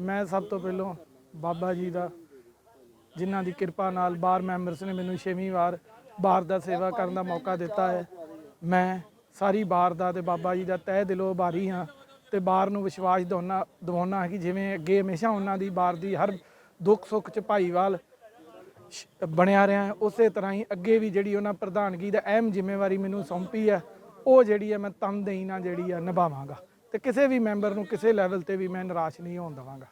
ਮੈਂ ਸਭ ਤੋਂ ਪਹਿਲਾਂ ਬਾਬਾ ਜੀ ਦਾ, ਜਿਨ੍ਹਾਂ ਦੀ ਕਿਰਪਾ ਨਾਲ ਬਾਰ ਮੈਂਬਰਸ ਨੇ ਮੈਨੂੰ ਛੇਵੀਂ ਵਾਰ ਬਾਰ ਦਾ ਸੇਵਾ ਕਰਨ ਦਾ ਮੌਕਾ ਦਿੱਤਾ ਹੈ। ਮੈਂ ਸਾਰੀ ਬਾਰ ਦਾ ਤੇ ਬਾਬਾ ਜੀ ਦਾ ਤਹਿ ਦਿਲੋਂ ਆਭਾਰੀ ਹਾਂ ਤੇ ਬਾਰ ਨੂੰ ਵਿਸ਼ਵਾਸ ਦਿਵਾਉਣਾ ਦਿਵਾਉਣਾ ਹੈ ਕਿ ਜਿਵੇਂ ਅੱਗੇ ਹਮੇਸ਼ਾ ਉਹਨਾਂ ਦੀ ਬਾਰ ਦੀ ਹਰ ਦੁੱਖ ਸੁੱਖ ਚ ਭਾਈਵਾਲ ਸ਼- ਬਣਿਆ ਰਿਹਾ ਉਸੇ ਤਰ੍ਹਾਂ ਹੀ ਅੱਗੇ ਵੀ ਜਿਹੜੀ ਉਹਨਾਂ ਪ੍ਰਧਾਨਗੀ ਦਾ ਅਹਿਮ ਜ਼ਿੰਮੇਵਾਰੀ ਮੈਨੂੰ ਸੌਂਪੀ ਹੈ, ਉਹ ਜਿਹੜੀ ਹੈ ਮੈਂ ਤਨਦੇਹੀ ਨਾਲ ਜਿਹੜੀ ਹੈ ਨਿਭਾਵਾਂਗਾ। ਤੇ ਕਿਸੇ ਵੀ ਮੈਂਬਰ ਨੂੰ ਕਿਸੇ ਲੈਵਲ ਤੇ ਵੀ ਮੈਂ ਨਿਰਾਸ਼ ਨਹੀਂ ਹੋਣ ਦੇਵਾਂਗਾ।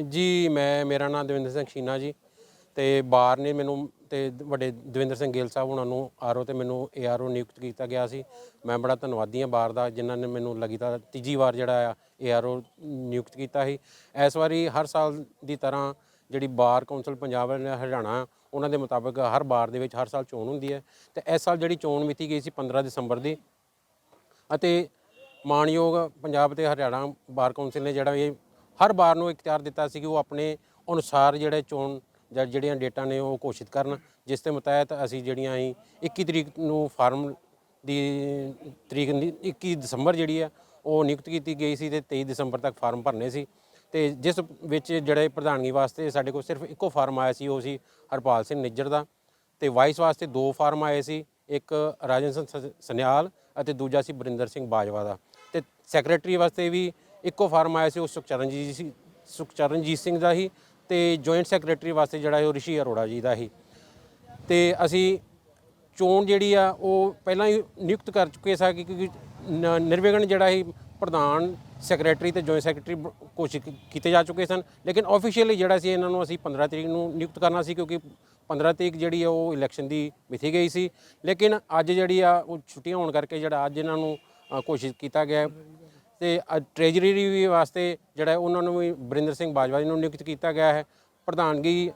ਜੀ, ਮੈਂ, ਮੇਰਾ ਨਾਮ ਦਵਿੰਦਰ ਸਿੰਘ ਸ਼ੀਨਾ ਜੀ ਤੇ ਬਾਰ ਨੇ ਮੈਨੂੰ ਤੇ ਵੱਡੇ ਦਵਿੰਦਰ ਸਿੰਘ ਗਿੱਲ ਸਾਹਿਬ ਉਹਨਾਂ ਨੂੰ ਆਰਓ ਤੇ ਮੈਨੂੰ ਏਆਰਓ ਨਿਯੁਕਤ ਕੀਤਾ ਗਿਆ ਸੀ। ਮੈਂ ਬੜਾ ਧੰਨਵਾਦੀ ਹਾਂ ਬਾਰ ਦਾ, ਜਿਨ੍ਹਾਂ ਨੇ ਮੈਨੂੰ ਲਗਾਤਾਰ ਤੀਜੀ ਵਾਰ ਜਿਹੜਾ ਆ ਏਆਰਓ ਨਿਯੁਕਤ ਕੀਤਾ ਸੀ। ਇਸ ਵਾਰੀ ਹਰ ਸਾਲ ਦੀ ਤਰ੍ਹਾਂ ਜਿਹੜੀ ਬਾਰ ਕੌਂਸਲ ਪੰਜਾਬ ਨੇ ਹਰਿਆਣਾ, ਉਹਨਾਂ ਦੇ ਮੁਤਾਬਕ ਹਰ ਬਾਰ ਦੇ ਵਿੱਚ ਹਰ ਸਾਲ ਚੋਣ ਹੁੰਦੀ ਹੈ ਤੇ ਇਸ ਸਾਲ ਜਿਹੜੀ ਚੋਣ ਮਿਤੀ ਗਈ ਸੀ 15 ਦਸੰਬਰ ਦੀ ਅਤੇ ਮਾਣਯੋਗ ਪੰਜਾਬ ਤੇ ਹਰਿਆਣਾ ਬਾਰ ਕੌਂਸਲ ਨੇ ਜਿਹੜਾ ਇਹ ਹਰ ਬਾਰ ਨੂੰ ਇਖਤਿਆਰ ਦਿੱਤਾ ਸੀ ਕਿ ਉਹ ਆਪਣੇ ਅਨੁਸਾਰ ਜਿਹੜੇ ਚੋਣ ਜਾਂ ਜਿਹੜੀਆਂ ਡੇਟਾਂ ਨੇ ਉਹ ਘੋਸ਼ਿਤ ਕਰਨ, ਜਿਸ ਦੇ ਮੁਤਾਬਕ ਅਸੀਂ ਜਿਹੜੀਆਂ ਅਸੀਂ 21 ਤਰੀਕ ਨੂੰ ਫਾਰਮ ਦੀ ਤਰੀਕ ਦੀ 21 ਦਸੰਬਰ ਜਿਹੜੀ ਆ, ਉਹ ਨਿਯੁਕਤ ਕੀਤੀ ਗਈ ਸੀ ਤੇ 23 ਦਸੰਬਰ ਤੱਕ ਫਾਰਮ ਭਰਨੇ ਸੀ। ਤੇ ਜਿਸ ਵਿੱਚ ਜਿਹੜੇ ਪ੍ਰਧਾਨਗੀ ਵਾਸਤੇ ਸਾਡੇ ਕੋਲ ਸਿਰਫ ਇੱਕੋ ਫਾਰਮ ਆਇਆ ਸੀ, ਉਹ ਸੀ ਹਰਪਾਲ ਸਿੰਘ ਨਿੱਜਰ ਦਾ ਤੇ ਵਾਈਸ ਵਾਸਤੇ ਦੋ ਫਾਰਮ ਆਏ ਸੀ। ਇੱਕ ਰਾਜਨ ਸਿੰਘ ਸ- ਸਨਿਆਲ ਅਤੇ ਦੂਜਾ ਸੀ ਬਰਿੰਦਰ ਸਿੰਘ ਬਾਜਵਾ ਦਾ। ਤੇ ਸੈਕਟਰੀ ਵਾਸਤੇ ਵੀ ਇੱਕੋ ਫਾਰਮ ਆਇਆ ਸੀ, ਉਹ ਸੁਖਚਰਨਜੀਤ ਸੀ, ਸੁਖਚਰਨਜੀਤ ਸਿੰਘ ਦਾ ਹੀ ਤੇ ਜੁਆਇੰਟ ਸੈਕਟਰੀ ਵਾਸਤੇ ਜਿਹੜਾ ਉਹ ਰਿਸ਼ੀ ਅਰੋੜਾ ਜੀ ਦਾ ਹੀ। ਤੇ ਅਸੀਂ ਚੋਣ ਜਿਹੜੀ ਆ, ਉਹ ਪਹਿਲਾਂ ਹੀ ਨਿਯੁਕਤ ਕਰ ਚੁੱਕੇ ਸਾਂ ਕਿ ਕਿਉਂਕਿ ਨ- ਨਿਰਵਿਘਨ ਜਿਹੜਾ ਹੀ ਪ੍ਰਧਾਨ ਸੈਕਟਰੀ ਤੇ ਜੁਆਇੰਟ ਸੈਕਟਰੀ ਕੋਸ਼ਿਸ਼ ਕੀ- ਕੀਤੇ ਜਾ ਚੁੱਕੇ ਸਨ। ਲੇਕਿਨ ਆਫੀਸ਼ੀਅਲੀ ਜਿਹੜਾ ਸੀ ਇਹਨਾਂ ਨੂੰ ਅਸੀਂ 15 ਤਰੀਕ ਨੂੰ ਨਿਯੁਕਤ ਕਰਨਾ ਸੀ ਕਿਉਂਕਿ 15 ਤਰੀਕ ਜਿਹੜੀ ਆ ਉਹ ਇਲੈਕਸ਼ਨ ਦੀ ਮਿਥੀ ਗਈ ਸੀ। ਲੇਕਿਨ ਅੱਜ ਜਿਹੜੀ ਆ ਉਹ ਛੁੱਟੀਆਂ ਹੋਣ ਕਰਕੇ ਜਿਹੜਾ ਅੱਜ ਇਹਨਾਂ ਨੂੰ ਅ, ਘੋਸ਼ਿਤ ਕੀਤਾ ਗਿਆ ਹੈ। ਤੇ ਟ੍ਰੇਜਰੀ ਵੀ ਵਾਸਤੇ ਜਿਹੜਾ ਉਹਨਾਂ ਨੂੰ ਵੀ ਬਰਿੰਦਰ ਸਿੰਘ ਬਾਜਵਾ ਜੀ ਨੂੰ ਨਿਯੁਕਤ ਕੀਤਾ ਗਿਆ ਹੈ। ਪ੍ਰਧਾਨਗੀ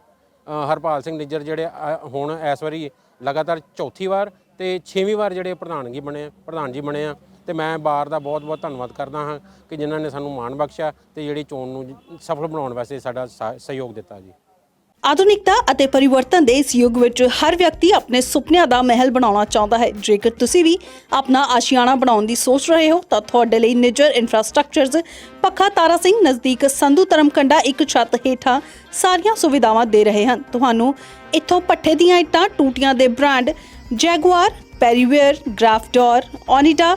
ਹਰਪਾਲ ਸਿੰਘ ਨਿੱਜਰ ਜਿਹੜੇ ਹੁਣ ਇਸ ਵਾਰੀ ਲਗਾਤਾਰ ਚੌਥੀ ਵਾਰ ਤੇ ਛੇਵੀਂ ਵਾਰ ਜਿਹੜੇ ਪ੍ਰਧਾਨਗੀ ਬਣੇ ਆ ਪ੍ਰਧਾਨ ਜੀ ਬਣੇ ਆ। ਤੇ ਮੈਂ ਬਾਰ ਦਾ ਬਹੁਤ ਬਹੁਤ ਧੰਨਵਾਦ ਕਰਦਾ ਹਾਂ ਕਿ ਜਿਨ੍ਹਾਂ ਨੇ ਸਾਨੂੰ ਮਾਣ ਬਖਸ਼ਿਆ ਤੇ ਜਿਹੜੀ ਚੋਣ ਨੂੰ ਸਫਲ ਬਣਾਉਣ ਵਾਸਤੇ ਸਾਡਾ ਸਹਿਯੋਗ ਦਿੱਤਾ ਜੀ। ਆਧੁਨਿਕਤਾ ਅਤੇ ਪਰਿਵਰਤਨ ਦੇ ਇਸ ਯੁੱਗ ਵਿੱਚ ਹਰ ਵਿਅਕਤੀ ਆਪਣੇ ਸੁਪਨਿਆਂ ਦਾ ਮਹਿਲ ਬਣਾਉਣਾ ਚਾਹੁੰਦਾ ਹੈ। ਜੇਕਰ ਤੁਸੀਂ ਵੀ ਆਪਣਾ ਆਸ਼ੀਆਣਾ ਬਣਾਉਣ ਦੀ ਸੋਚ ਰਹੇ ਹੋ, ਤਾਂ ਤੁਹਾਡੇ ਲਈ ਨਿਜਰ ਇਨਫਰਾਸਟ੍ਰਕਚਰਜ਼ ਪੱਖਾ ਤਾਰਾ ਸਿੰਘ ਨਜ਼ਦੀਕ ਸੰਧੂ ਧਰਮਕੰਡਾ ਇੱਕ ਛੱਤ ਹੇਠਾਂ ਸਾਰੀਆਂ ਸੁਵਿਧਾਵਾਂ ਦੇ ਰਹੇ ਹਨ। ਤੁਹਾਨੂੰ ਇੱਥੋਂ ਪੱਠੇ ਦੀਆਂ ਇੱਟਾਂ, ਟੂਟੀਆਂ ਦੇ ਬ੍ਰਾਂਡ, ਜੈਗੁਆਰ, ਪੈਰੀਵੇਅਰ, ਗ੍ਰਾਫਡੋਰ ਓਨੀਡਾ